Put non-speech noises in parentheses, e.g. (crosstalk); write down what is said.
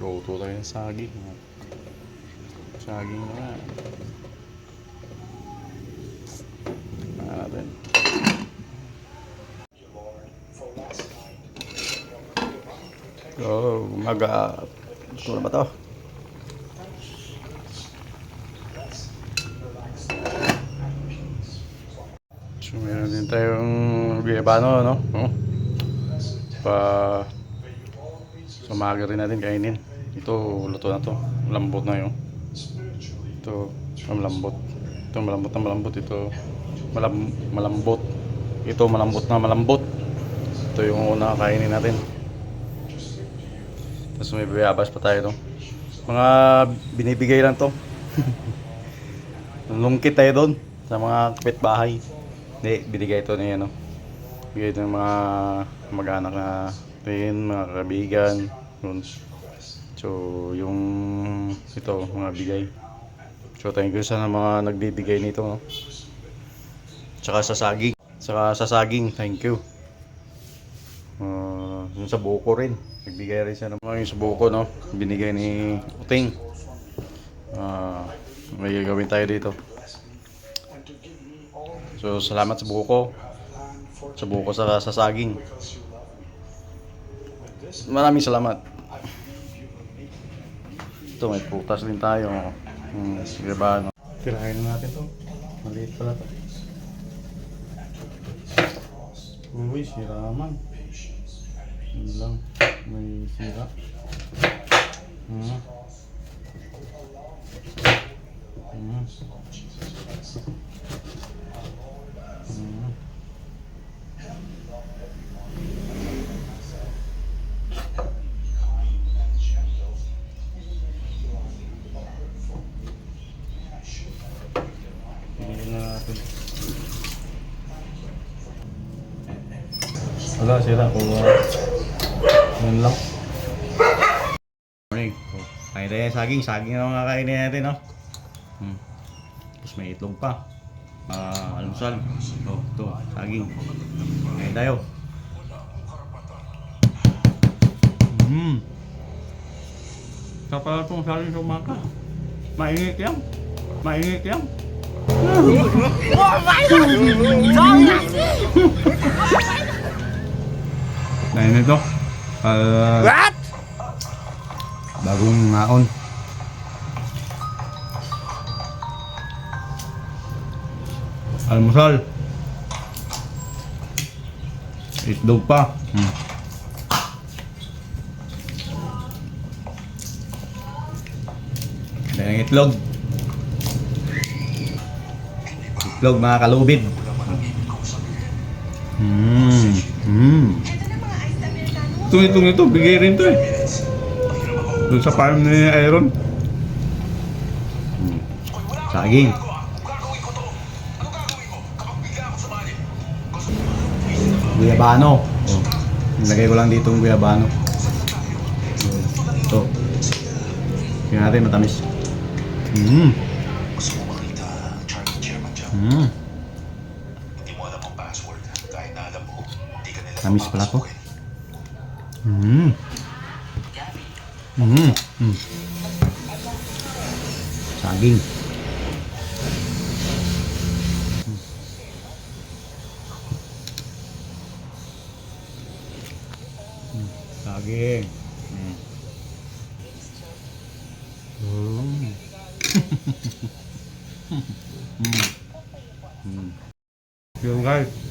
Luto tayo ng saging. Saging na nga. Tingnan. Go, umaga. Ito na ba to? So, meron din tayong guyabano, no? Oh. Pa sa umaga rin natin kainin. Ito, luto na to. Lambot na yun. Ito, malambot. Ito, malambot na malambot. Ito, malam, malambot. Ito, malambot na malambot. Ito yung una kainin natin. Tapos may bayabas pa tayo, no? Mga binibigay lang to. (laughs) Lungkit tayo doon sa mga kapitbahay. Hindi, binigay ito niya, no? Bigay ito ng mga mag-anak na rin, mga kaibigan. Yun. So, yung ito, mga bigay. So, thank you sa mga nagbibigay nito, no? Tsaka sa saging. Tsaka sa saging, thank you. Uh, yung sa buko rin. Nagbigay rin siya ng mga yung sa buko, no? Binigay ni Uting. Ah, may gagawin tayo dito. So, salamat sa buko. Sa buko sa, sa saging. Maraming salamat. Ito, may putas din tayo. Hmm, sige ba, no? Tirahin na natin to. Maliit pala to. Uy, sira man. Yun lang. May sira. Hmm. Hmm. Wala, sira. Kung uh, yun lang. Morning. Oh, Kain tayo ng saging. Saging na mga kainin natin, no? Hmm. Tapos may itlog pa. Ah, almusal. Oh, ito, saging. Kain tayo. Hmm. Kapala itong saging sa umaga. Mainit yan. Mainit yan. (laughs) (laughs) Kain ito. Uh, What? Bagong ngaon. Almusal. Itlog pa. Hmm. Dahil itlog. Itlog mga kalubid. Hmm. Hmm. Ito, ito, ito. Bigay rin to eh. Doon sa farm ni Aaron. Hmm. Saging. Guyabano. Oh. Nilagay ko lang dito yung guyabano. Ito. Tingnan natin matamis. Mm. Mm. Tamis pala to. 음. 음. 음. 자긴. 자긴. 음. 음. 음. 음. 음.